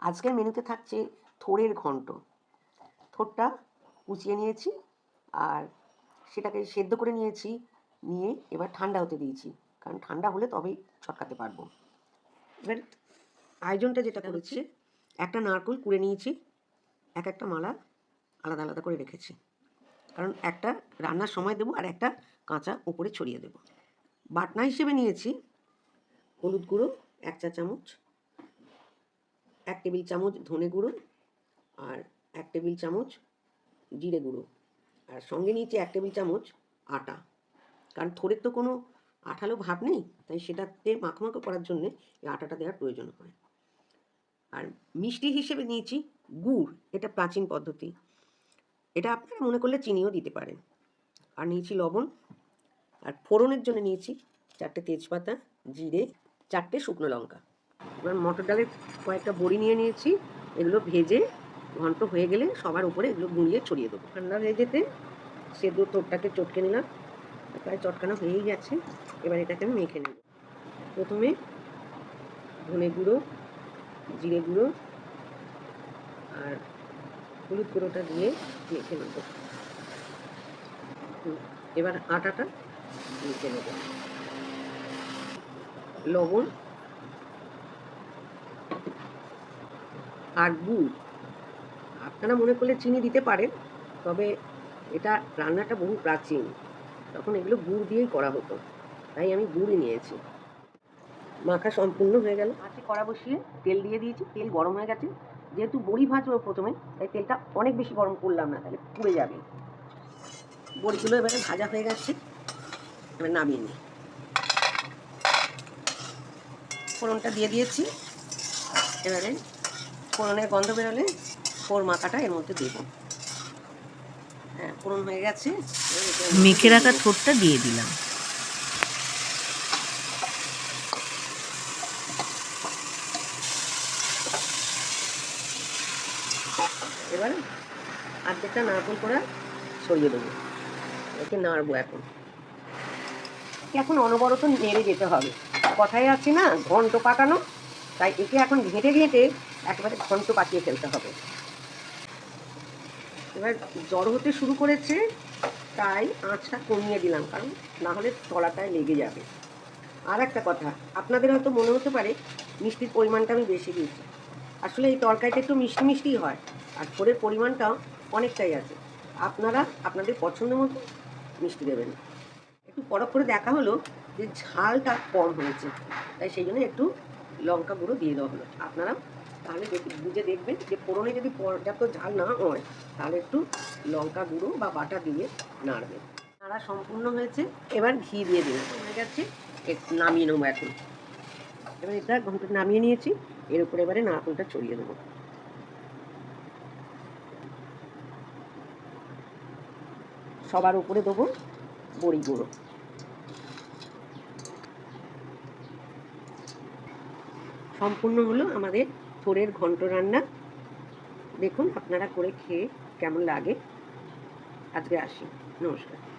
আজকের মেনুতে থাকছে থোড়ের ঘন্ট। থোড়টা কুচিয়ে নিয়েছি আর সেটাকে সেদ্ধ করে নিয়েছি, নিয়ে এবার ঠান্ডা হতে দিয়েছি। কারণ ঠান্ডা হলে তবেই ছটকাতে পারব। এবার আয়োজনটা যেটা করেছি, একটা নারকোল কুড়ে নিয়েছি, এক একটা মালা আলাদা আলাদা করে রেখেছি। কারণ একটা রান্নার সময় দেবো আর একটা কাঁচা উপরে ছড়িয়ে দেবো। বাটনা হিসেবে নিয়েছি হলুদ গুঁড়ো, এক চা চামচ এক টেবিল চামচ ধনে গুঁড়ো আর এক টেবিল চামচ জিরে গুঁড়ো। আর সঙ্গে নিয়েছি এক টেবিল চামচ আটা। কারণ থোড়ের তো কোনো আঠালো ভাব নেই, তাই সেটাতে মাখমাখো করার জন্যে এই আটাটা দেওয়ার প্রয়োজন হয়। আর মিষ্টি হিসেবে নিয়েছি গুড়, এটা প্রাচীন পদ্ধতি। এটা আপনারা মনে করলে চিনিও দিতে পারেন। আর নিয়েছি লবণ। আর ফোড়নের জন্য নিয়েছি চারটে তেজপাতা, জিরে, চারটে শুকনো লঙ্কা। এবার মটর ডালের কয়েকটা বড়ি নিয়ে নিয়েছি, এগুলো ভেজে ঘন্ট হয়ে গেলে সবার উপরে এগুলো গুঁড়িয়ে ছড়িয়ে দেবো। ঠান্ডা হয়ে যেতে সেদ্ধ তোরটাকে চটকে নিলাম, প্রায় চটকানো হয়েই গেছে, এবার এটাকে আমি মেখে নেব। প্রথমে ধনে গুঁড়ো, জিরে গুঁড়ো আর হলুদ গুঁড়োটা দিয়ে মেখে নেব। এবার আটাটা মেখে নেব। লবণ আর গুড় আপনারা মনে করলে চিনি দিতে পারেন, তবে এটা রান্নাটা বহু প্রাচীন। তখন এগুলো গুড় দিয়েই করা হতো, তাই আমি গুড়ই নিয়েছি। মাখা সম্পূর্ণ হয়ে গেল। আছে কড়া বসিয়ে তেল দিয়ে দিয়েছি, তেল গরম হয়ে গেছে। যেহেতু বড়ি ভাজবো প্রথমে, তাই তেলটা অনেক বেশি গরম করলাম না, তাহলে পুড়ে যাবে। বড়িগুলো এবারে ভাজা হয়ে গেছে, এবার নামিয়ে নিই। ফোড়নটা দিয়ে দিয়েছি, এবারে ফোড়নের গন্ধ বেরোলে ফোড় মাখাটা এর মধ্যে দেবো। হ্যাঁ ফোড়ন হয়ে গেছে। মেখে রাখা। থোরটা দিয়ে দিলাম। এবার আর্ধেকটা নারকেল করা ছড়িয়ে দেবো। একে নাড়বো এখন। এখন অনবরত নেড়ে যেতে হবে। কথায় আছে না ঘন্ট পাকানো। তাই একে এখন ঘেঁটে ঘেঁটে একেবারে ঘন্ট পাকিয়ে ফেলতে হবে। এবার জ্বর হতে শুরু করেছে, তাই আঁচটা কমিয়ে দিলাম, কারণ না হলে তলাটায় লেগে যাবে। আর একটা কথা, আপনাদের হয়তো মনে হতে পারে, মিষ্টির পরিমাণটা আমি বেশি দিয়েছি। আসলে এই তরকারিটা একটু মিষ্টি মিষ্টিই হয়, আর ফোড়ের পরিমাণটাও অনেকটাই আছে। আপনারা আপনাদের পছন্দ মতো মিষ্টি দেবেন। একটু পরখ করে দেখা হলো যে ঝালটা কম হয়েছে, তাই সেই জন্য একটু লঙ্কা গুঁড়ো দিয়ে দেওয়া হলো। আপনারা তাহলে বুঝে দেখবেন যে ফোড়নে যদি পর্যাপ্ত ঝাল না হয়, তাহলে একটু লঙ্কা গুঁড়ো বা বাটা দিয়ে নাড়বেন। নাড়া সম্পূর্ণ হয়েছে। এবার ঘি দিয়ে দিলাম হয়ে গেছে। নামিয়ে নেব এখন। এবার এটা ঘণ্টা নামিয়ে নিয়েছি। এর উপরে এবারে নারকেলটা ছড়িয়ে দেবো। সবার উপরে দেবো বড়ি গুঁড়ো। সম্পূর্ণ হলো আমাদের থোড়ের ঘন্ট রান্না। দেখুন, আপনারা করে খেয়ে কেমন লাগে। আজকে আসি। নমস্কার।